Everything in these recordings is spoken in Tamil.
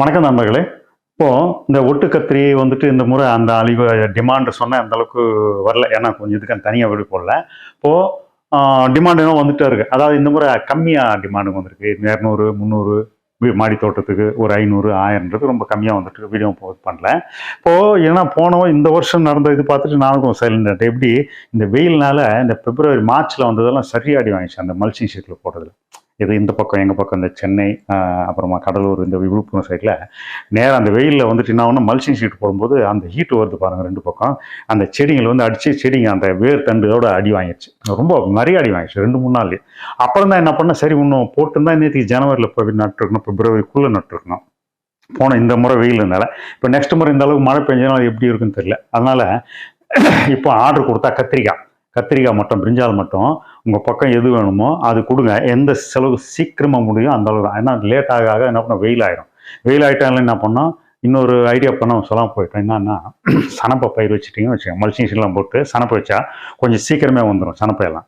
வணக்கம் நண்பர்களே. இப்போது இந்த ஒட்டு கத்திரி வந்துட்டு இந்த முறை அந்த அழிவு டிமாண்ட் சொன்னால் அந்த அளவுக்கு வரல. ஏன்னா கொஞ்சம் இதுக்கு தனியாக விடு போடல. இப்போது டிமாண்ட் வந்துட்டே இருக்குது அதாவது இந்த முறை கம்மியாக டிமாண்டு வந்திருக்கு. இரநூறு முந்நூறு மாடி தோட்டத்துக்கு ஒரு ஐநூறு ஆயிரம்ன்றது ரொம்ப கம்மியாக வந்துட்டு வீடியோ போஸ்ட் பண்ணல. இப்போது ஏன்னா போன இந்த வருஷம் நடந்த இது பார்த்துட்டு நானும் சைலண்ட் எப்படி? இந்த வெயில்னால இந்த பிப்ரவரி மார்ச்சில் வந்ததெல்லாம் சரியாடி வாங்கிச்சு. அந்த மல்ச்சிங் ஷீட்டில் போடுறதுல இது இந்த பக்கம் எங்கள் பக்கம் இந்த சென்னை அப்புறமா கடலூர் இந்த விழுப்புரம் சைடில் நேராக அந்த வெயிலில் வந்துட்டு என்ன மல்சிங் மல்ச்சிங் ஷீட் போடும்போது அந்த ஹீட் வருது பாருங்கள் ரெண்டு பக்கம். அந்த செடிகள் வந்து அடித்து செடிங்க அந்த வேர் தண்டுகளோட அடி வாங்கிடுச்சு ரொம்ப நிறைய அடி வாங்கிடுச்சு ரெண்டு மூணு நாள் அப்புறம் தான் என்ன பண்ண சரி இன்னும் போட்டுருந்தா நேற்றுக்கு ஜனவரியில் போய் நட்டுருக்கணும் பிப்ரவரிக்குள்ளே நட்டுருக்கணும். போன இந்த முறை வெயில்னால. இப்போ நெக்ஸ்ட் முறை இந்த அளவுக்கு மழை பெஞ்சனால எப்படி இருக்குன்னு தெரியல. அதனால் இப்போ ஆர்டர் கொடுத்தா கத்திரிக்காய். கத்திரிக்காய் மட்டும் பிரிஞ்சால் மட்டும் உங்கள் பக்கம் எது வேணுமோ அது கொடுங்க. எந்த செலவு சீக்கிரமாக முடியும் அந்த அளவு தான் ஏன்னா லேட் ஆக ஆக என்ன பண்ணோம்? வெயில் ஆயிரும். வெயில் ஆகிட்டாலும் என்ன பண்ணோம்? இன்னொரு ஐடியா பண்ண சொல்லாமல் போயிட்டோம். என்னன்னா சனப்பை பயிர் வச்சுட்டிங்கன்னு வச்சுக்கோங்க. மல்ச்சிங் போட்டு சனப்பை வச்சா கொஞ்சம் சீக்கிரமே வந்துடும் சனப்பையெல்லாம்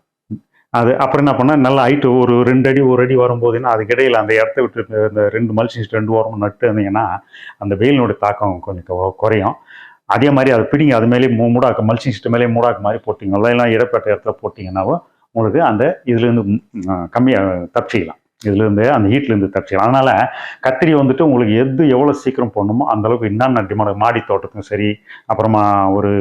அது அப்புறம் என்ன பண்ணால் நல்லா ஹைட்டு ஒரு ரெண்டு அடி ஒரு அடி வரும்போதுன்னா அதுக்கு இடையில அந்த இடத்த விட்டு இந்த- ரெண்டு மல்ச்சிங் ரெண்டு ஓரமும் நட்டு இருந்தீங்கன்னா அந்த வெயிலினுடைய தாக்கம் கொஞ்சம் குறையும். அதே மாதிரி அதை பிடிங்க. அது மேலே மூ மூடாக்க மல்ச்சிங் ஷீட் மேலே மூடாக்கு மாதிரி போட்டிங்க. எல்லாம் இடப்பட்ட இடத்துல போட்டிங்கன்னாவோ உங்களுக்கு அந்த இதுலேருந்து கம்மியாக தப்பிச்சிக்கலாம் இதுலேருந்து அந்த ஹீட்லேருந்து தப்பிச்சிக்கலாம் அதனால் கத்திரி வந்துட்டு உங்களுக்கு எது எவ்வளோ சீக்கிரம் போடணுமோ அந்த அளவுக்கு என்னென்ன டிமாண்ட் மாடி தோட்டத்துக்கும் சரி அப்புறமா ஒரு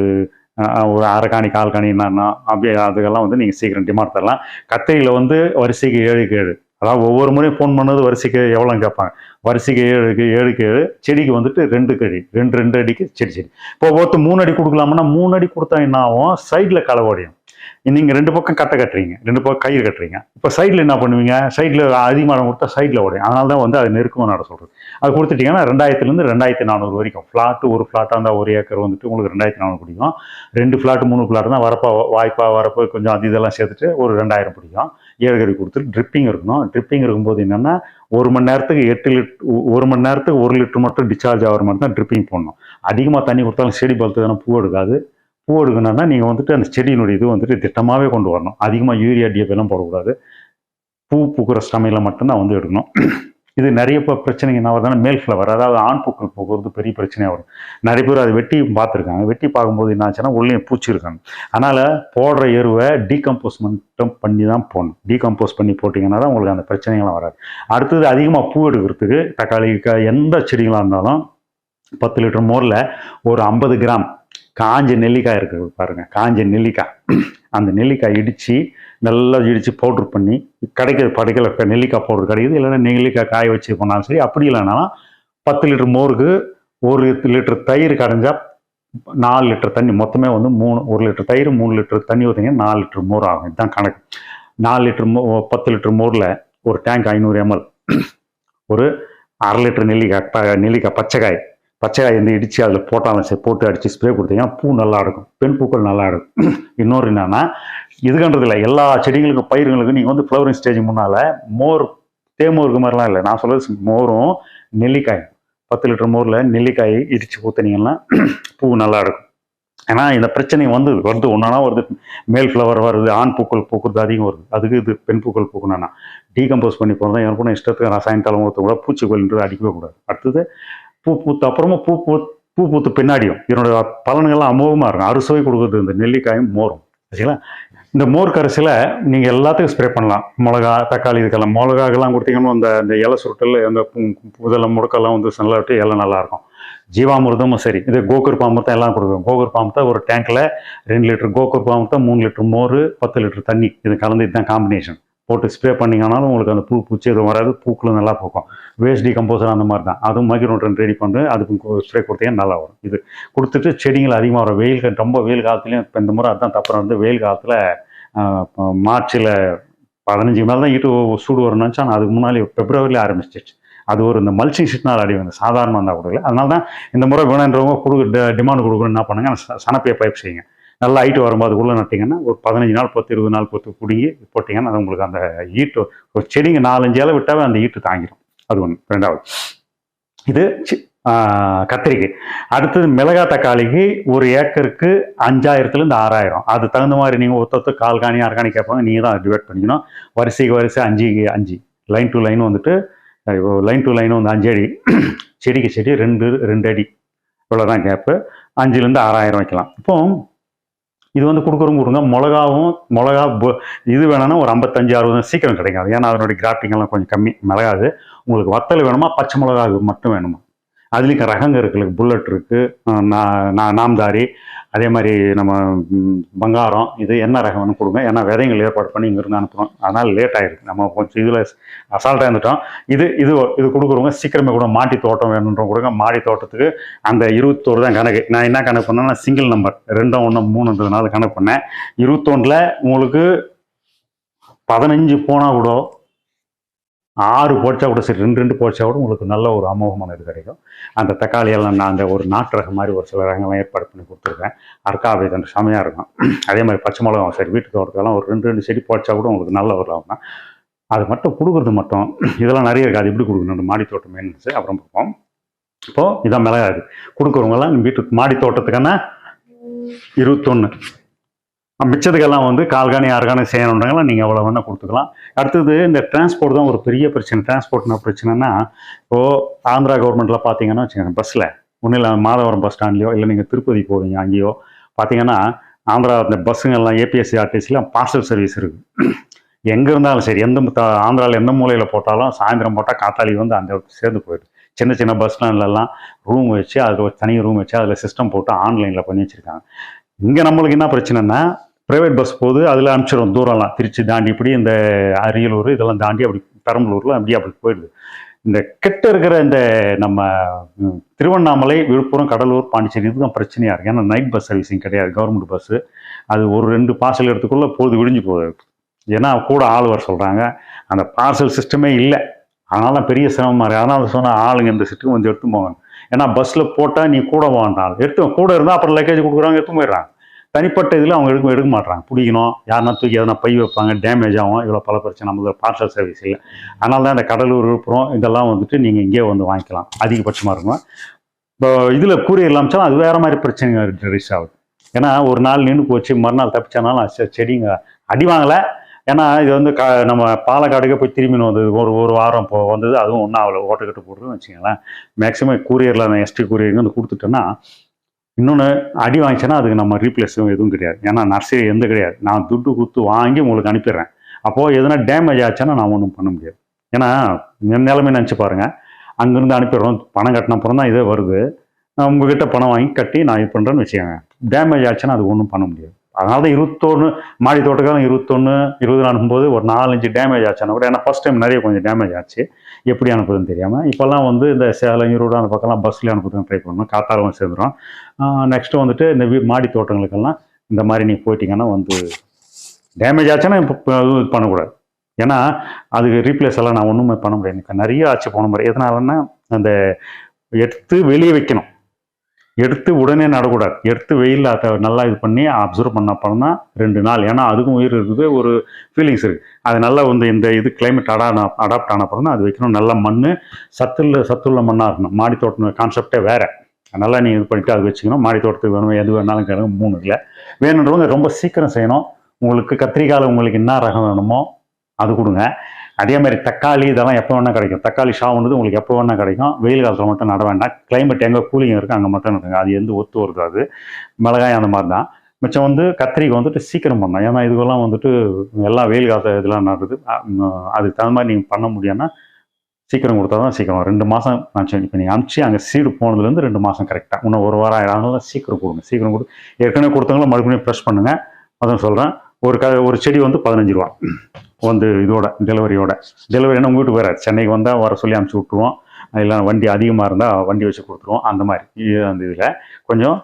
ஒரு அரைக்காணி கால் காணி என்னன்னா அப்படியே அதுக்கெல்லாம் வந்து நீங்கள் சீக்கிரம் டிமாண்ட் தரலாம். கத்திரியில் வந்து வரிசைக்கு ஏழுக்கு ஏழு. அதாவது ஒவ்வொரு முறையும் ஃபோன் பண்ணது வரிசைக்கு எவ்வளோன்னு கேட்பாங்க. வரிசைக்கு ஏழுக்கு ஏழுக்கு ஏழு செடிக்கு வந்துட்டு ரெண்டு கடி ரெண்டு ரெண்டு அடிக்கு செடி செடி. இப்போ ஒருத்தர் மூணு அடி கொடுக்கலாம்னா மூணு அடி கொடுத்தா என்ன ஆகும்? சைடில் களை ஓடியும் நீங்கள் ரெண்டு பக்கம் கட்டை கட்டுறீங்க. ரெண்டு பக்கம் கயிறு கட்டுறீங்க. இப்போ சைடில் என்ன பண்ணுவீங்க? சைடில் அதிகமாக கொடுத்தா சைடில் ஓடும் அதனால தான் வந்து அது நெருக்கமாக நட சொல்கிறது அது கொடுத்துட்டீங்கன்னா ரெண்டாயிரத்துலேருந்து ரெண்டாயிரத்தி நானூறு வரைக்கும். ஃப்ளாட்டு ஒரு ஃப்ளாட்டாக இருந்தால் ஒரு ஏக்கர் வந்துட்டு உங்களுக்கு ரெண்டாயிரத்தி நானூறு பிடிக்கும். ரெண்டு ஃப்ளாட் மூணு ஃப்ளாட் தான் வரப்பா வாய்ப்பா வரப்போ கொஞ்சம் அது இதெல்லாம் சேர்த்துட்டு ஒரு ரெண்டாயிரம் பிடிக்கும். ஏழு கொடுத்துட்டு ட்ரிப்பிங் இருக்கணும். ட்ரிப்பிங் இருக்கும்போது என்னென்னா ஒரு மணி நேரத்துக்கு எட்டு லிட் ஒரு மணி நேரத்துக்கு ஒரு லிட்டர் மட்டும் டிஸ்சார்ஜ் ஆகிற மாதிரி தான் ட்ரிப்பிங் போடணும். அதிகமாக தண்ணி கொடுத்தாலும் செடி பழுத்துதானே பூ எடுக்காது. பூ எடுக்கணும்னா நீங்கள் வந்துட்டு அந்த செடியினுடைய இது வந்துட்டு திட்டமாகவே கொண்டு வரணும். அதிகமாக யூரியா டிஎப்பெல்லாம் போடக்கூடாது. பூ பூக்கிற சமையலில் மட்டும்தான் வந்து எடுக்கணும். இது நிறைய இப்போ பிரச்சனைங்க என்ன வருதுன்னா மேல் ஃப்ளவர் அதாவது ஆண் பூக்கள் பூக்கிறது பெரிய பிரச்சனையாக வரும். நிறைய பேர் அதை வெட்டி பார்த்துருக்காங்க. வெட்டி பார்க்கும்போது என்ன ஆச்சுன்னா உள்ளே பூச்சி இருக்காங்க. அதனால் போடுற எருவை டீகம்போஸ் மட்டும் பண்ணி தான் போடணும். டீகம்போஸ் பண்ணி போட்டிங்கன்னா தான் உங்களுக்கு அந்த பிரச்சனைகள்லாம் வராது. அடுத்தது அதிகமாக பூ எடுக்கிறதுக்கு தக்காளி எந்த செடிகளாக இருந்தாலும் பத்து லிட்டர் மோரில் ஒரு ஐம்பது கிராம் காஞ்ச நெல்லிக்காய் இருக்குது பாருங்க காஞ்ச நெல்லிக்காய். அந்த நெல்லிக்காய் இடித்து நல்லா இடித்து பவுட்ரு பண்ணி கிடைக்கிது படைக்கல நெல்லிக்காய் பவுட்ரு கிடைக்குது. இல்லைன்னா நெல்லிக்காய் காய வச்சு பண்ணாலும் சரி அப்படி இல்லைனாலும் பத்து லிட்டர் மோருக்கு ஒரு லிட்டர் தயிர் கடைஞ்சா நாலு லிட்டர் தண்ணி மொத்தமே வந்து மூணு ஒரு லிட்டர் தயிர் மூணு லிட்டர் தண்ணி ஊற்றிங்கன்னா நாலு லிட்டர் மோர் ஆகும். இதுதான் கணக்கு. நாலு லிட்டர் மோ பத்து லிட்டர் மோரில் ஒரு டேங்க் ஐநூறு எம்எல் ஒரு அரை லிட்டர் நெல்லிக்காய் நெல்லிக்காய் பச்சைக்காய். பச்சைக்காய் வந்து இடித்து அதில் போட்டாலும் சரி போட்டு அடித்து ஸ்ப்ரே கொடுத்தீங்கன்னா பூ நல்லா இருக்கும் பெண் பூக்கள் நல்லா இருக்கும் இன்னொரு என்னென்னா இதுகன்றது இல்லை. எல்லா செடிகளுக்கும் பயிர்களுக்கும் நீங்கள் வந்து ஃப்ளவரிங் ஸ்டேஜ் முன்னால் மோர் தேமோருக்கு மாதிரிலாம் இல்லை. நான் சொல்கிறது மோரும் நெல்லிக்காய் பத்து லிட்டர் மோரில் நெல்லிக்காய் இடித்து ஊற்றுனீங்கன்னா பூ நல்லா இருக்கும் ஏன்னா இந்த பிரச்சனை வந்து வருது ஒன்றா வருது. மேல் ஃப்ளவர் வருது ஆண் பூக்கள் பூக்குறது அதிகம் வருது. அதுக்கு இது பெண் பூக்கள் பூக்கணும்னா டீகம்போஸ் பண்ணி போகிறதா எனக்கு இஷ்டத்துக்கு ரசாயன தளம் ஊற்ற கூட பூச்சிக்கொல்லின்றது அடிக்கவே கூடாது. அடுத்தது பூ பூத்த அப்புறமா பூ பூ பூ பூத்து பின்னாடியும் இதனுடைய பலன்கள்லாம் அமோகமாக இருக்கும். அறுசுவை கொடுக்குறது இந்த நெல்லிக்காயும் மோரும். சரிங்களா? இந்த மோர் கரைசியில் நீங்கள் எல்லாத்துக்கும் ஸ்ப்ரே பண்ணலாம். மிளகா தக்காளி இதுக்கெல்லாம். மிளகாக்கெல்லாம் கொடுத்தீங்கன்னா அந்த இந்த இலை சுருட்டல் அந்த இதெல்லாம் முடுக்கெல்லாம் வந்து நல்லா விட்டு இலை நல்லாயிருக்கும் ஜீவாமிர்தமும் சரி. இது கோகுர் பாமத்தை எல்லாம் கொடுக்கும். கோகுர் பாமத்தை ஒரு டேங்க்கில் ரெண்டு லிட்டர் கோகுர் பாமத்தை மூணு லிட்டர் மோர் பத்து லிட்டர் தண்ணி. இது கலந்து இதுதான் காம்பினேஷன் போட்டு ஸ்ப்ரே பண்ணிங்கனாலும் உங்களுக்கு அந்த பூ பூச்சி எதுவும் வராது. பூக்களும் நல்லா பூக்கும். வேஸ்ட் டிகம்போசர் அந்த மாதிரி தான். அதுவும் மைக்ரோட்ரன் ரெடி பண்ணி அதுக்கு ஸ்ப்ரே கொடுத்தீங்கன்னா நல்லா வரும். இது கொடுத்துட்டு செடிகள் அதிகமாக வரும். வெயில் ரொம்ப வெயில் காலத்துலேயும் இப்போ இந்த முறை அதுதான் தப்புறம் வந்து வெயில் காலத்தில் மார்ச்சில் பதினஞ்சு மேலே தான் ஈட்டு சூடு வரும் நினச்சா அதுக்கு முன்னாடி பிப்ரவரியில் ஆரம்பிச்சிச்சு அது ஒரு இந்த மல்ச்சிங் ஷீட்னால் அடி வந்து சாதாரணமாக இருந்தால் கொடுக்கல அதனால தான் இந்த முறை வேணுன்றவங்க கொடுக்க டிமாண்ட் கொடுக்கணும். என்ன பண்ணுங்க? ச- பைப் செய்யுங்க. நல்லா ஹைட்டு வரும்போது உள்ளே நட்டிங்கன்னா ஒரு பதினஞ்சு நாள் பத்து இருபது நாள் பத்து பிடுங்கி போட்டிங்கன்னா அது உங்களுக்கு அந்த ஈட்டு ஒரு செடிங்க நாலஞ்சு இலை விட்டாவே அந்த ஈட்டு தாங்கிடும் அது ஒன்று ரெண்டாவது இது சி- கத்திரிக்காய் அடுத்தது மிளகா தக்காளிக்கு ஒரு ஏக்கருக்கு அஞ்சாயிரத்துலேருந்து ஆறாயிரம். அது தகுந்த மாதிரி நீங்கள் ஒருத்தொத்து கால் காணி கேட்பாங்க. நீங்கள் தான் டிவைட் பண்ணிக்கணும். வரிசைக்கு வரிசை அஞ்சு அஞ்சு. லைன் டு லைன் வந்துட்டு லைன் டு லைன் வந்து அஞ்சு அடி. செடிக்கு செடி ரெண்டு ரெண்டு அடி. இவ்வளோதான் கேப்பு அஞ்சுலேருந்து ஆறாயிரம் வைக்கலாம். இப்போ இது வந்து கொடுக்குறவங்க கொடுங்க. மிளகாவும் மிளகா இது வேணும்னா ஒரு ஐம்பத்தஞ்சு அறுபது சீக்கிரம் கிடைக்காது ஏன்னா அதனுடைய கிராஃப்டிங் எல்லாம் கொஞ்சம் கம்மி. மிளகாது. உங்களுக்கு வத்தல் வேணுமா? பச்சை மிளகா மட்டும் வேணுமா? அதுலேயும் ரகங்க இருக்குது புல்லட் இருக்குது நாம்தாரி. அதே மாதிரி நம்ம பங்காரம் இது என்ன ரகம்னு வேணும் கொடுங்க. ஏன்னா விதைகள் ஏற்பாடு பண்ணி இங்கிருந்து அனுப்புகிறோம் அதனால் லேட் ஆகிருக்கு நம்ம கொஞ்சம் இதில் அசால்ட்டாக இருந்துட்டோம். இது இது இது கொடுக்குறவங்க சீக்கிரமே கூட மாட்டி தோட்டம் வேணுன்ற கொடுங்க. மாடி தோட்டத்துக்கு அந்த இருபத்தோரு தான் கணக்கு. நான் என்ன கணக்கு பண்ணேன்னா சிங்கிள் நம்பர் ரெண்டும் ஒன்று மூணுன்றதுனால கணக்கு பண்ணேன். இருபத்தொன்றில் உங்களுக்கு பதினஞ்சு போனால் கூட ஆறு போச்சா கூட சரி ரெண்டு ரெண்டு போச்சா கூட உங்களுக்கு நல்ல ஒரு அமோகமான இது கிடைக்கும். அந்த தக்காளியெல்லாம் நான் அந்த ஒரு நாட்டு ரகம் மாதிரி ஒரு சில ரகங்கள்லாம் ஏற்பாடு பண்ணி கொடுத்துருக்கேன். அர்க்காவை அந்த செமையாக இருக்கும். அதே மாதிரி பச்சை மிளகாவும் சரி வீட்டுக்கு தோட்டத்தெல்லாம் ஒரு ரெண்டு ரெண்டு செடி போச்சா கூட உங்களுக்கு நல்ல ஒரு லாபம். தான் அது மட்டும் கொடுக்குறது மட்டும். இதெல்லாம் நிறைய இருக்குது அது எப்படி கொடுக்கணும்? மாடி தோட்டம் வேணுச்சு அப்புறம் பார்ப்போம். இப்போது இதான் மிளகாது கொடுக்குறவங்கலாம் வீட்டுக்கு மாடி தோட்டத்துக்கான இருபத்தொன்று மிச்சத்துக்கெல்லாம் வந்து கால்காணி ஆர்கானி செய்யணுன்றவங்களாம் நீங்கள் அவ்வளோ வேணால் கொடுத்துக்கலாம். அடுத்தது இந்த டிரான்ஸ்போர்ட் தான் ஒரு பெரிய பிரச்சனை. டிரான்ஸ்போர்ட்னா பிரச்சனைனா இப்போது ஆந்திரா கவர்மெண்ட்டில் பார்த்தீங்கன்னா வச்சுக்கோங்க பஸ்ஸில் ஒன்றும் இல்லை மாதவரம் பஸ் ஸ்டாண்ட்லையோ இல்லை நீங்கள் திருப்பதி போவீங்க அங்கேயோ பார்த்தீங்கன்னா ஆந்திரா இந்த பஸ்ஸுங்கள்லாம் ஏபிஎஸ்சி ஆர்டிசிலாம் பார்சல் சர்வீஸ் இருக்குது எங்கே இருந்தாலும் சரி எந்த ஆந்திராவில் எந்த மூலையில் போட்டாலும் சாயந்தரம் போட்டால் காத்தாலி வந்து அந்த இடத்துக்கு சேர்ந்து போயிடுது சின்ன சின்ன பஸ் ஸ்டாண்ட்லலாம் ரூம் வச்சு அதில் ஒரு தனி ரூம் வச்சு அதில் சிஸ்டம் போட்டு ஆன்லைனில் பண்ணி வச்சுருக்காங்க. இங்கே நம்மளுக்கு என்ன பிரச்சனைனா ப்ரைவேட் பஸ் போகுது அதில் அனுப்பிச்சிடும் தூரம்லாம் திருச்சி தாண்டி இப்படி இந்த அரியலூர் இதெல்லாம் தாண்டி அப்படி பெரம்பலூர்லாம் அப்படியே அப்படி போயிடுது. இந்த கிட்ட இருக்கிற இந்த நம்ம திருவண்ணாமலை விழுப்புரம் கடலூர் பாண்டிச்சேரி இதுதான் பிரச்சனையாக இருக்குது ஏன்னா நைட் பஸ் சர்வீஸிங் கிடையாது கவர்மெண்ட் பஸ்ஸு அது ஒரு ரெண்டு பார்சல் எடுத்துக்குள்ளே பொழுது விடிஞ்சு போகுது. ஏன்னா கூட ஆள் வர சொல்கிறாங்க அந்த பார்சல் சிஸ்டமே இல்லை. அதனால தான் பெரிய சிரமமாக இருக்குது அதனால் சொன்ன ஆளுங்க இந்த சிஸ்டம் கொஞ்சம் எடுத்து போகணும். ஏன்னா பஸ்ஸில் போட்டால் நீ கூட வேண்டாம் எடுத்து கூட இருந்தால் அப்புறம் லக்கேஜ் கொடுக்குறாங்க எடுத்து போயிடுறாங்க. தனிப்பட்ட இதில் அவங்க எடுக்க எடுக்க மாட்றாங்க. பிடிக்கணும் யாருன்னா தூக்கி எதனா பை வைப்பாங்க டேமேஜ் ஆகும் இவ்வளோ பல பிரச்சனை நமக்கு பார்சல் சர்வீஸ் இல்லை. அதனால தான் இந்த கடலூர் விழுப்புரம் இதெல்லாம் வந்துட்டு நீங்கள் இங்கே வந்து வாங்கிக்கலாம். அதிகபட்சமாக இருக்கும் இப்போ இதில் கூறி அமிச்சாலும் அது வேறு மாதிரி பிரச்சனைங்க ரீச் ஆகுது. ஏன்னா ஒரு நாள் நின்று போச்சு மறுநாள் தப்பிச்சனாலும் செடிங்க அடி வாங்கலை. ஏன்னா இது வந்து க நம்ம பாலக்காடுக்கே போய் திரும்பின்னு வந்தது ஒரு ஒரு வாரம் போ வந்தது அதுவும் ஒன்றும் ஆகலை ஓட்டக்கட்டு போட்டுருன்னு வச்சுங்களேன் மேக்ஸிமம் கூரியரில் நான் எஸ்டி கூரியருக்கு வந்து கொடுத்துட்டேன்னா இன்னொன்று அடி வாங்கிச்சேன்னா அதுக்கு நம்ம ரீப்ளேஸும் எதுவும் கிடையாது. ஏன்னா நர்சரி எந்த கிடையாது. நான் துட்டு கொடுத்து வாங்கி உங்களுக்கு அனுப்பிடுறேன். அப்போது எதனா டேமேஜ் ஆச்சுன்னா நான் ஒன்றும் பண்ண முடியாது. ஏன்னா நிலைமை நினச்சி பாருங்கள் அங்கேருந்து அனுப்பிடுறோம். பணம் கட்டின அப்புறம் தான் இதே வருது. நான் உங்ககிட்ட பணம் வாங்கி கட்டி நான் இது பண்ணுறேன்னு வச்சுக்கோங்க. டேமேஜ் ஆச்சுன்னா அது ஒன்றும் பண்ண முடியாது. அதனால தான் இருபத்தொன்று மாடி தோட்டக்காலம் இருபத்தொன்று இருபது அனுப்பும்போது ஒரு நாலஞ்சு டேமேஜ் ஆச்சுன்னா கூட ஏன்னா ஃபஸ்ட் டைம் நிறைய கொஞ்சம் டேமேஜ் ஆச்சு. எப்படி அனுப்புதுன்னு தெரியாமல் இப்போல்லாம் வந்து இந்த சேலம் ஈரோடு அந்த பக்கம்லாம் பஸ்ஸில் அனுப்புறதுன்னு ட்ரை பண்ணணும். காத்தாலும் சேர்ந்துடும் நெக்ஸ்ட்டு வந்துட்டு இந்த வீ மாடி தோட்டங்களுக்கெல்லாம் இந்த மாதிரி நீங்கள் போயிட்டீங்கன்னா வந்து டேமேஜ் ஆச்சுன்னா இப்போ இப்போ இது பண்ணக்கூடாது. ஏன்னா அதுக்கு ரீப்ளேஸ் எல்லாம் நான் ஒன்றுமே பண்ண முடியாது. எனக்கு நிறைய ஆச்சு போன முறை. எதனாலன்னா அந்த எடுத்து வெளியே வைக்கணும். எடுத்து உடனே நடக்கூடாது. எடுத்து வெயிலில் அதை நல்லா இது பண்ணி அப்சர்வ் பண்ண அப்புறம் தான் ரெண்டு நாள். ஏன்னா அதுக்கும் உயிர் இருக்குது ஒரு ஃபீலிங்ஸ் இருக்குது அது நல்லா வந்து இந்த இது கிளைமேட் அடான அடாப்ட் ஆன அப்புறம் தான் அது வைக்கணும். நல்ல மண் சத்துள்ள சத்துள்ள மண்ணாக இருக்கணும். மாடி தோட்டம் கான்செப்டே வேறு. நல்லா நீ இது பண்ணிட்டு அது வச்சுக்கணும். மாடி தோட்டத்துக்கு வேணும் எது வேணாலும் கேளுங்க. மூணு இல்லை. வேணுன்றவங்க ரொம்ப சீக்கிரம் செய்யணும். உங்களுக்கு கத்திரிக்காயில் உங்களுக்கு என்ன ரகம் வேணுமோ அது கொடுங்க. அதே மாதிரி தக்காளி இதெல்லாம் எப்போ வேணால் கிடைக்கும். தக்காளி ஷாவுன்றது உங்களுக்கு எப்போ வேணால் கிடைக்கும். வெயில் காலத்தில் மட்டும் நட வேண்டாம். கிளைமேட் எங்கே கூலிங் இருக்குது அங்கே மட்டும் நடுங்க அது எந்த ஒத்து வருது. அது மிளகாய் அந்த மாதிரி தான் மிச்சம் வந்து கத்திரிக்கை வந்துட்டு சீக்கிரம் பண்ணணும் ஏன்னா இதுவெல்லாம் வந்துட்டு எல்லாம் வெயில் காலத்தில் இதெல்லாம் நடுறது அதுக்கு தகுந்த மாதிரி நீங்கள் பண்ண முடியும்னா சீக்கிரம் கொடுத்தா தான் சீக்கிரம் ரெண்டு மாதம் நான் இப்போ நீங்கள் அனுப்பிச்சு அங்கே சீடு போனதுலேருந்து ரெண்டு மாதம் கரெக்டாக இன்னும் ஒரு வாரம் ஆகிடும் சீக்கிரம் கொடுங்க. சீக்கிரம் கொடு. ஏற்கனவே கொடுத்தவங்களும் மறுபடியும் ப்ரெஸ் பண்ணுங்கள் அதான் சொல்கிறேன் ஒரு க ஒரு செடி வந்து பதினஞ்சு ரூபா. வந்து இதோட டெலிவரியோட. டெலிவரினா உங்கள் வீட்டுக்கு வராது சென்னைக்கு வந்தால் வர சொல்லி அமுச்சு விட்ருவோம் இல்லை வண்டி அதிகமாக இருந்தால் வண்டி வச்சு கொடுத்துருவோம். அந்த மாதிரி இது அந்த இதில். கொஞ்சம்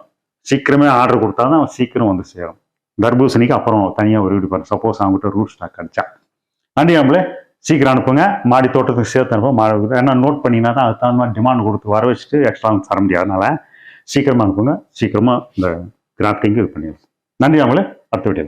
சீக்கிரமே ஆர்டர் கொடுத்தா தான் சீக்கிரம் வந்து சேரும். தர்பூசணிக்கு அப்புறம் தனியாக ஒரு வீடு பாருங்க. சப்போஸ் அவங்ககிட்ட ரூட் ஸ்டாக் கிடச்சா. நன்றி நம்மளே சீக்கிரம் அனுப்புங்க. மாடி தோட்டத்துக்கு சேர்த்து அனுப்புங்க மாடி ஏன்னா நோட் பண்ணினா தான் அதுக்கு தகுந்த மாதிரி டிமாண்ட் கொடுத்து வர வச்சுட்டு எக்ஸ்ட்ரா தர முடியாது. சீக்கிரமாக அனுப்புங்க. சீக்கிரமாக இந்த கிராஃப்டிங்கு இது பண்ணிடுங்க நன்றி நம்மளே அடுத்த வீடியோ